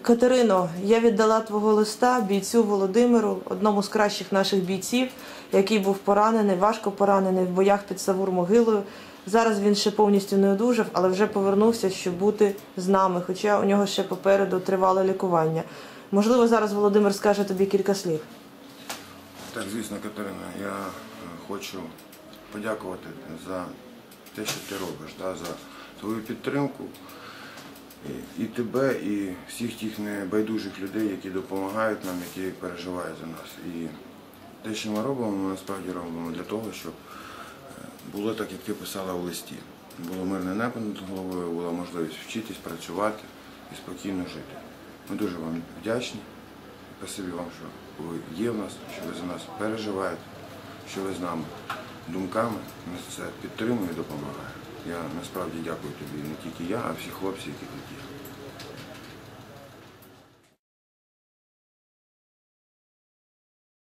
Катерино, я віддала твого листа бійцю Володимиру, одному з кращих наших бійців, який був поранений, важко поранений в боях під Савур-Могилою. Зараз він ще повністю не одужав, але вже повернувся, щоб бути з нами, хоча у нього ще попереду тривале лікування. Можливо, зараз Володимир скаже тобі кілька слів. Так, звісно, Катерина, я е, хочу подякувати за те, що ти робиш, да, за твою підтримку. І, тебе, і всіх тих небайдужих людей, які допомагають нам, які переживають за нас. І те, що ми робимо, ми насправді робимо для того, щоб е, було так, як ти писала у листі. Було мирне небо над головою, була можливість вчитись, працювати і спокійно жити. Ми дуже вам вдячні. Спасибі вам, що ви є в нас, що ви за нас переживаєте, що ви з нами думками нас це підтримує і допомагає. Я насправді дякую тобі, не тільки я, а всі хлопці, які тут є.